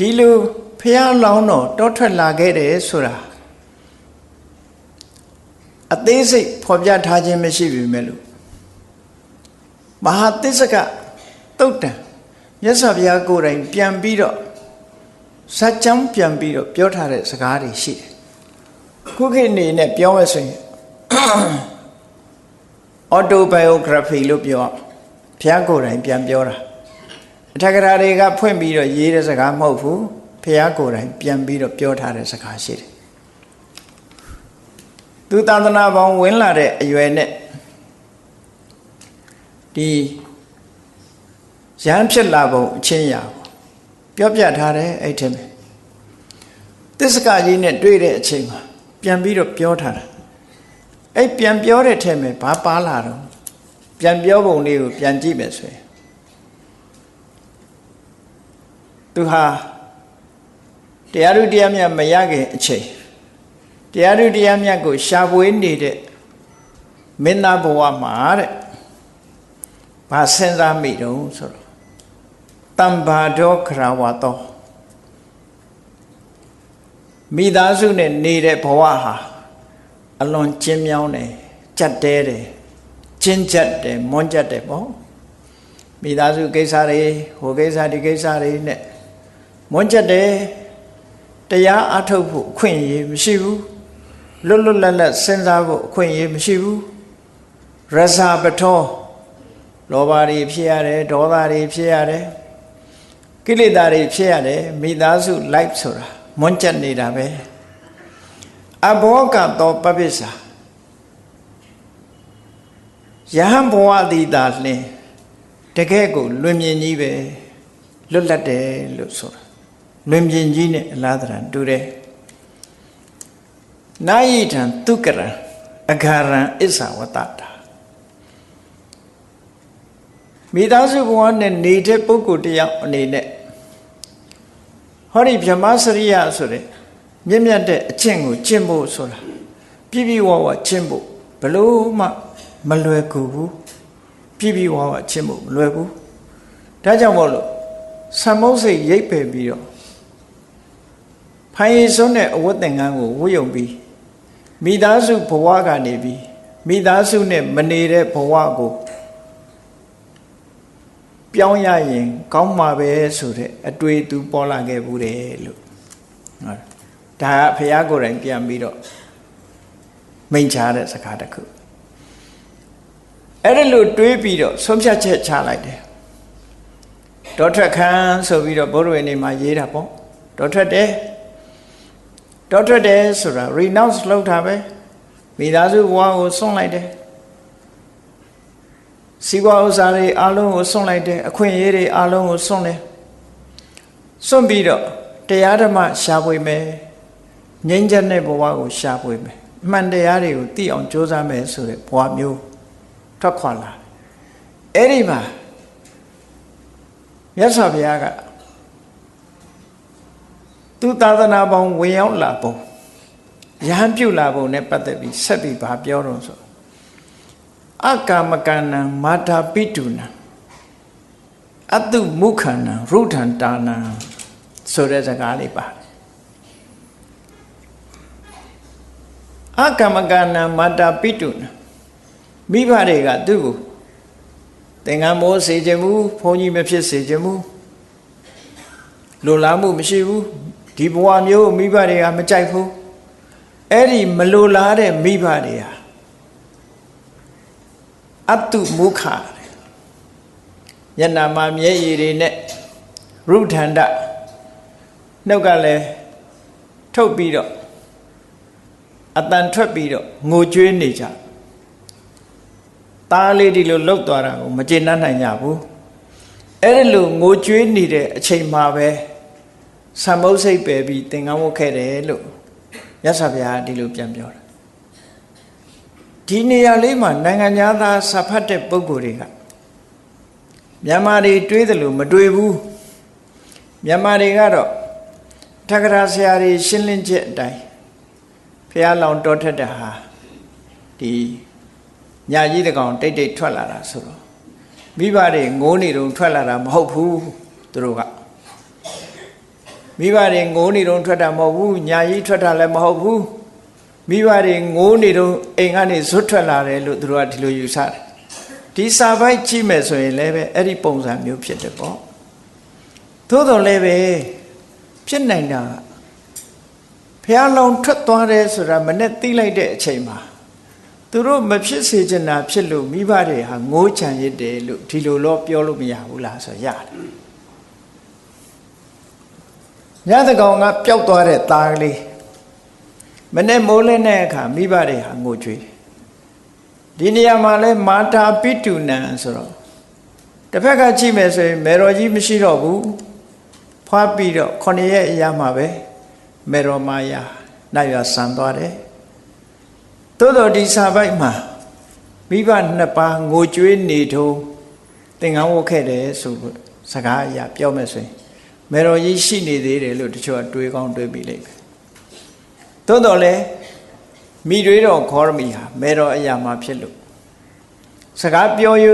ဒီလိုဖះလောင်းတော်တောထွက်လာခဲ့တယ်ဆိုတာအသေးစိတ်ဖော်ပြထားခြင်းမရှိပြီမဲ့လို့မဟာသစ္စကတုတ်တံမြတ်စွာဘုရားကိုယ်တိုင်ပြန်ပြီးတော့ဇာတ်ကြောင်းပြန်ပြီးတော့ပြောထားတဲ့စကားတွေရှိတယ်ခုခေတ်အနေနဲ့ပြောရဆိုရင် autobiography လို့ပြောအောင်ဘုရားကိုယ်တိုင်ပြန်ပြောတာ အထက်ကရာတွေကဖွင့်ပြီးတော့ရေးတဲ့စကားမဟုတ်ဘူးဘုရားကိုယ်တိုင်ပြန်ပြီးတော့ပြောထားတဲ့စကားရှိတယ်သူသာသနာပေါင်းဝင်လာတဲ့အရွယ်နဲ့ဒီရဟန်းဖြစ်လာပုံအချင်းရာပေါ့ပြောပြထားတယ်အဲ့ထက်ပဲသစ္စကကြီးနဲ့တွေ့တဲ့အချိန်မှာပြန်ပြီးတော့ပြောထားတာအဲ့ပြန်ပြောတဲ့ထဲမှာဘာပါလာတော့ပြန်ပြောပုံလေးကိုပြန်ကြည့်မယ်ဆိုရင် သူဟာတရားဥတရားမြတ်မရခင်အချိန်တရားဥတရားမြတ်ကို ရှာဖွေနေတဲ့မင်းသားဘဝမှာတဲ့ဘာစဉ်းစားမိတုံးဆိုတော့တမ္ဘာဒောခရဝတောမိသားစုနဲ့နေတဲ့ဘဝဟာအလွန်ကျဉ်းမြောင်းတယ်ကြက်တဲတယ်ကျဉ်းကြက်တယ်မွန်းကြက်တယ်ပေါ့မိသားစုကိစ္စတွေဟိုကိစ္စဒီကိစ္စတွေနဲ့ မွန်းကြက်တယ်တရားအထုတ်ဖို့အခွင့်အရေးမရှိဘူးလွတ်လွတ်လပ်လပ်စဉ်းစားဖို့အခွင့်အရေးမရှိဘူးရဇာပထောလောဘတွေဖြစ်ရတယ်ဒေါသတွေဖြစ်ရတယ်ကိလေသာတွေဖြစ်ရတယ်မိသားစု life ဆိုတာမွန်းကြက်နေတာပဲအဘောကတော့ပပိစ္ဆာယဟန်ဘဝတိတာလင်းတကယ်ကိုလွင်မြင်ကြီးပဲလွတ်လပ်တယ်လို့ဆိုတာ လွင်မြင်ကြီးနဲ့အလားတရံတူတယ်နာယိထံတုကရံအဂါရံအစ္ဆဝတ္တတာမိသားစုဘဝနဲ့နေတဲ့ပုဂ္ဂိုလ်တယောက်အနေနဲ့ဟောဒီဗြဟ္မစရိယဆိုတဲ့မြင့်မြတ်တဲ့အကျင့်ကိုကျင့်ဖို့ဆိုတာပြည့်ပြည့်ဝဝကျင့်ဖို့ဘလို့မှမလွယ်ကူဘူးပြည့်ပြည့်ဝဝကျင့်ဖို့မလွယ်ဘူးဒါကြောင့်မို့လို့ဆံမုတ်စိတ်ရိပ်ပယ်ပြီးတော့ ဖိုင်ရည်စွန်းတဲ့အဝတ်သင်္ကန်းကိုဝတ်ယုံပြီးမိသားစုဘဝကနေပြီးမိသားစုနဲ့မနေတဲ့ဘဝကိုပြောင်းရရင် ကောင်းမှာပဲဆိုတဲ့အတွေ့အသူပေါ်လာခဲ့ဘူးတယ်လို့ဟုတ်ဒါကဘုရားကိုယ်တိုင်ပြန်ပြီးတော့မိန့်ချတဲ့စကားတစ်ခုအဲ့ဒါလို့တွေးပြီးတော့ဆုံးဖြတ်ချက်ချလိုက်တယ်ဒေါထက်ခန်းဆိုပြီးတော့ဘုရားဝင်နေမှာရေးတာပေါ့ဒေါထက်တယ် ဒေါထက်တယ်ဆိုတာ renounce လုပ်တာပဲမိသားစုဘဝကိုဆွန့်လိုက်တယ်စီးပွားဥစ္စာတွေအလုံးကိုဆွန့်လိုက်တယ်အခွင့်အရေးတွေအလုံးကိုဆွန့်တယ်ဆွန့်ပြီးတော့တရားဓမ္မရှားပွေမယ်ငြိမ်းချမ်းတဲ့ဘဝကိုရှာဖွေမယ်အမှန်တရားတွေကိုသိအောင်ကြိုးစားမယ်ဆိုတဲ့ဘဝမျိုးထွက်ခွာလာအဲ့ဒီမှာမြတ်စွာဘုရားက သူသာသနာပေါင်းဝင်ရောက်လာပုံရဟန်းပြုလာပုံနဲ့ပတ်သက်ပြီးဆက်ပြီးဘာပြောတော့ဆိုအကာမကဏံမာတာပိတုနံအတုမုခန္နံရုထံတာနံဆိုတဲ့စကားလေးပါတယ်အကမ္မကဏမာတာပိတုနမိဘတွေကသူ့ကိုသင်္ကန်းမိုးစေခြင်းမူဘုန်းကြီးမဖြစ်စေခြင်းမူလိုလားမှုမရှိဘူး ဒီဘဝမျိုးမိဘတွေကမကြိုက်ဘူးအဲ့ဒီမလိုလားတဲ့မိဘတွေဟာအတုမုခညနာမှာမျက်ရည်တွေနဲ့ရုထန္တနှုတ်ကလည်းထုတ်ပြီးတော့အတန်ထွက်ပြီးတော့ငိုကြွေးနေကြသားလေးဒီလိုလှုပ်သွားတာကိုမကျေနပ်နိုင်ကြဘူးအဲ့ဒီလိုငိုကြွေးနေတဲ့အချိန်မှာပဲ ဆံမုတ်စိတ်ပဲပြီးသင်္ကန်းဝတ်ခဲ့တယ်လို့မြတ်စွာဘုရားဒီလိုပြန်ပြောတာဒီနေရာလေးမှာနိုင်ငံသားစာဖတ်တဲ့ပုဂ္ဂိုလ်တွေကမြန်မာတွေတွေးတယ်လို့မတွေးဘူးမြန်မာတွေကတော့ထက္ကရာဆရာတွေရှင်းလင်းချက်အတိုင်းဖះလောင်တော်ထက်တဲ့ဟာဒီညာကြီးတကောင်တိတ်တိတ်ထွက်လာတာဆိုတော့မိဘတွေငိုးနေတုံထွက်လာတာမဟုတ်ဘူးသူတို့က မိဘတွေငိုးနေတော့ထွက်တာမဟုတ်ဘူးညာကြီးထွက်တာလည်းမဟုတ်ဘူးမိဘတွေငိုးနေတော့အိမ်ကနေဇွတ်ထွက်လာတယ်လို့သူတို့ကဒီလိုယူဆတယ်ဒီစာပိုက်ကြည့်မယ်ဆိုရင်လည်းပဲအဲ့ဒီပုံစံမျိုးဖြစ်တယ်ပေါ့သို့တော်လည်းပဲဖြစ်နိုင်တာဖះလောင်ထွက်သွားတယ်ဆိုတာမနဲ့သိလိုက်တဲ့အချိန်မှာသူတို့မဖြစ်စေချင်တာဖြစ်လို့မိဘတွေဟာငိုးချန်ရစ်တယ်လို့ဒီလိုတော့ပြောလို့မရဘူးလားဆိုရတယ် ညတကောင်ကပျောက်သွားတဲ့သားကလေးမနဲ့မိုးလင်းတဲ့အခါမိဘတွေဟာငိုကြွေးဒီနေရာမှာလဲမာတာပိတုနံဆိုတော့တစ်ဖက်ကကြည့်မယ်ဆိုရင်မေတော်ကြီးမရှိတော့ဘူးဖွားပြီးတော့ခொနရဲ့အရာမှာပဲမေတော်မာယာနိုင်ရဆန်သွားတယ်သို့တော်ဒီစာပိုက်မှာမိဘနှစ်ပါးငိုကြွေးနေထုံးသင်္ကန်းဝတ်ခဲ့တယ်ဆိုစကားအရာပြောမယ်ဆိုရင် မေတော်ကြီးရှိနေသေးတယ်လို့တချို့ကတွေးကောင်းတွေးပြီးလိမ့်မယ်သို့တော်လည်းမိတွေးတော်ခေါရမီဟာမေတော်အရာမှာဖြစ်လို့စကားပြောရ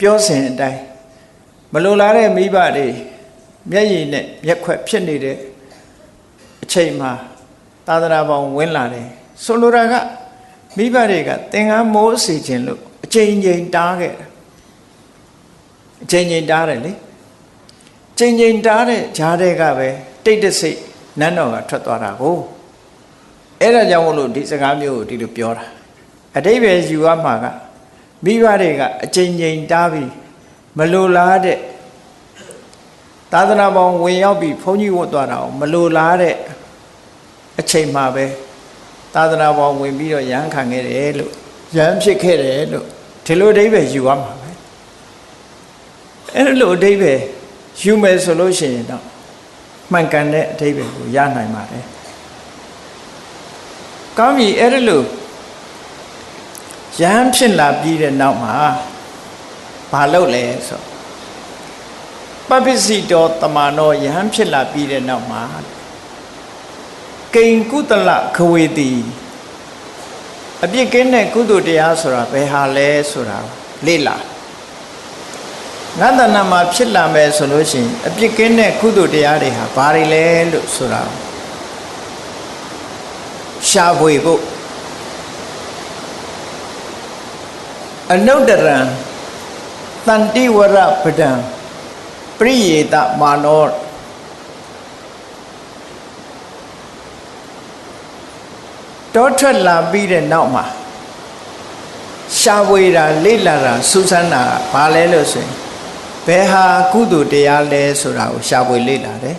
ပြောစဉ်အတိုင်းမလိုလားတဲ့မိဘတွေမျက်ရည်နဲ့မျက်ခွက်ဖြစ်နေတဲ့အချိန်မှာသာသနာပေါင်းဝင်လာတယ်ဆိုလိုတာကမိဘတွေကသင်္ကန်းမိုးစီခြင်းလို့အချိန်ချင်းတားခဲ့တယ်အချိန်ချင်းတားတယ်လေ ချိန်ချင်းတားတဲ့ဂျားတဲ့ကပဲတိတ်တဆိတ်နန်းတော်ကထွက်သွားတာကိုအဲ့ဒါကြောင့်မလို့ဒီစကားမျိုးကိုဒီလိုပြောတာအတိပ္ပယ်ယူရမှာကမိဘတွေကအချိန်ချင်းတားပြီးမလိုလားတဲ့သာသနာပေါင်းဝင်ရောက်ပြီးဘုန်းကြီးဝတ်သွားတာမလိုလားတဲ့အချိန်မှာပဲသာသနာပေါင်းဝင်ပြီးတော့ရဟန်းခံခဲ့တယ်လို့ရဟန်းဖြစ်ခဲ့တယ်လို့ဒီလိုအဓိပ္ပာယ်ယူရမှာပဲအဲ့လိုအဓိပ္ပာယ် ယူမယ်ဆိုလို့ရှိရင်တော့မှန်ကန်တဲ့အဓိပ္ပာယ်ကိုရနိုင်ပါတယ်ကောင်းပြီအဲ့ဒါလို့ရဟန်းဖြစ်လာပြီးတဲ့နောက်မှာဘာလုပ်လဲဆိုပပ္ပစီတော်တမနောယဟန်ဖြစ်လာပြီးတဲ့နောက်မှာကိင်ကုသလခဝေတိအပြစ်ကင်းတဲ့ကုသိုလ်တရားဆိုတာဘယ်ဟာလဲဆိုတာလေ့လာ ငါတဏ္ဍမှာဖြစ်လာမယ်ဆိုလို့ရှိရင်အပြစ်ကင်းတဲ့ကုသိုလ်တရားတွေဟာဘာတွေလဲလို့ဆိုတာရှားဖွေဖို့အနုတ္တရံတန်တိဝရပဒံပရိယေတမာနောတောထွက်လာပြီးတဲ့နောက်မှာရှားဝေတာလေ့လာတာစူးစမ်းတာဘာလဲလို့ဆိုရင် ဘယ်ဟာကုသိုလ်တရားလဲဆိုတာကိုရှားဝေလေ့လာတယ်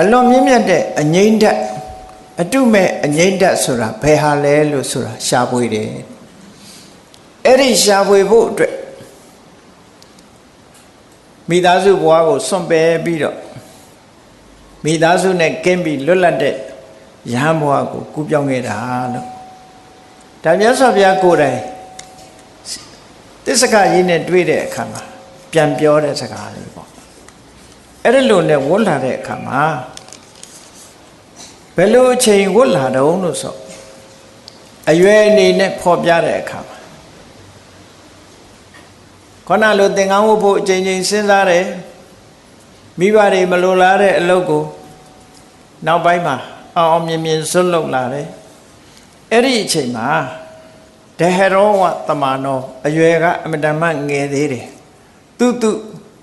အလွန်မြင့်မြတ်တဲ့အငိမ့်ဓာတ်အတုမဲ့အငိမ့်ဓာတ်ဆိုတာဘယ်ဟာလဲလို့ဆိုတာရှားဝေတယ်အဲ့ဒီရှားဝေဖို့အတွက်မိသားစုဘဝကိုစွန့်ပယ်ပြီးတော့မိသားစုနဲ့ကင်းပြီးလွတ်လပ်တဲ့ရဟန်းဘဝကိုကူးပြောင်းခဲ့တာလို့ဒါမြတ်စွာဘုရားကိုယ်တိုင် တစ္ဆကကြီးနဲ့တွေ့တဲ့အခါမှာပြန်ပြောတဲ့စကားလေးပေါ့အဲ့ဒီလိုနဲ့ဝတ်လာတဲ့အခါမှာဘယ်လိုအချိန်ဝတ်လာတုံးလို့ဆိုအရွယ်အနေနဲ့ဖော်ပြတဲ့အခါမှာခေါဏလိုသင်္ကန်းဝတ်ဖို့အချိန်ချင်းစဉ်းစားတယ်မိဘတွေမလိုလားတဲ့အလုပ်ကိုနောက်ပိုင်းမှာအောင်အောင်မြင်မြင်ဆွတ်လုပ်လာတယ်အဲ့ဒီအချိန်မှာ ဒဟရောဝတမနောအရွယ်ကအမတမငယ်သေးတယ်သူတု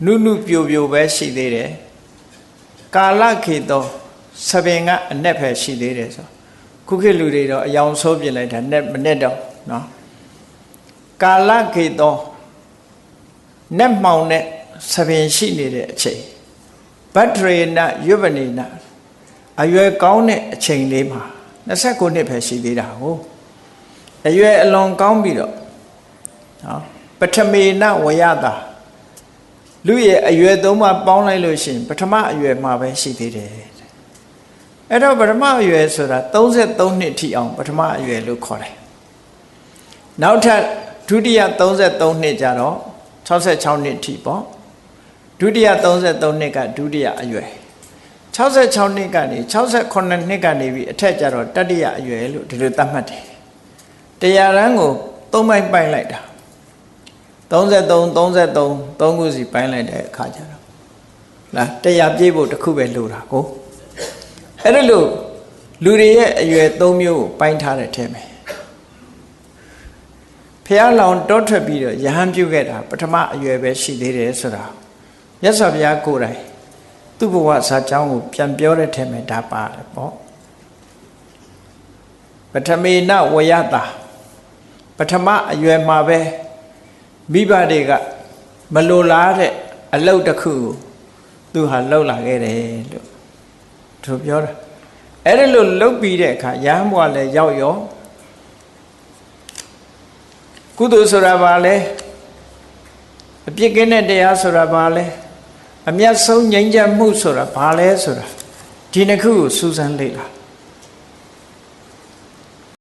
နုနုပြိုပြိုပဲရှိသေးတယ်ကာလခေတောသပင်ကအ내ဖယ်ရှိသေးတယ်ဆိုခုခေတ်လူတွေတော့အယောင်ဆိုးပြလိုက်တာနဲ့မနဲ့တော့နော်ကာလခေတောနက်မှောင်တဲ့သပင်ရှိနေတဲ့အချိန်ဗတ္ထရေနရွပနေနအရွယ်ကောင်းတဲ့အချိန်လေးမှာ29နှစ်ပဲရှိသေးတာဟုတ် အရွယ်အလွန်ကောင်းပြီးတော့နော်ပထမေနဝယတာလူရဲ့အရွယ်သုံးပါပေါင်းလိုက်လို့ရှိရင်ပထမအရွယ်မှာပဲရှိသေးတယ်အဲ့တော့ပထမအရွယ်ဆိုတာ33နှစ်ထိအောင်ပထမအရွယ်လို့ခေါ်တယ်နောက်ထပ်ဒုတိယ33နှစ်ကြတော့66နှစ်ထိပေါ့ဒုတိယ33နှစ်ကဒုတိယအရွယ်66နှစ်ကနေ68နှစ်ကနေပြီးအထက်ကျတော့တတိယအရွယ်လို့ဒီလိုသတ်မှတ်တယ် တရားရန်ကိုသုံးပိုင်းပိုင်းလိုက်တာ33 33 3ခုစီပိုင်းလိုက်တဲ့အခါကျတော့လားတရားပြည့်ဖို့တစ်ခုပဲလိုတာကိုအဲ့ဒါလို့လူတွေရဲ့အရွယ်၃မျိုးကိုပိုင်းထားတဲ့ထဲမှာဖះလောင်တောထွက်ပြီးတော့ယဟန်ပြုခဲ့တာပထမအရွယ်ပဲရှိသေးတယ်ဆိုတာမြတ်စွာဘုရားကိုယ်တိုင်သူ့ဘဝဇာကြောင်းကိုပြန်ပြောတဲ့ထဲမှာဒါပါတယ်ပေါ့ပထမေနဝယတာ ပထမအရွယ်မှာပဲမိဘတွေကမလိုလားတဲ့အလုတ်တစ်ခုကိုသူဟာလှုပ်လာခဲ့တယ်လို့သူပြောတာအဲ့ဒါလို့လှုပ်ပြီးတဲ့အခါရဟန်းဘွားလည်းရောက်ရောကုသိုလ်ဆိုတာဘာလဲအပြစ်ကင်းတဲ့တရားဆိုတာဘာလဲအမျက်ဆုံးငြိမ်းချမ်းမှုဆိုတာဘာလဲဆိုတာဒီနှစ်ခုကိုစူးစမ်းလေ့လာ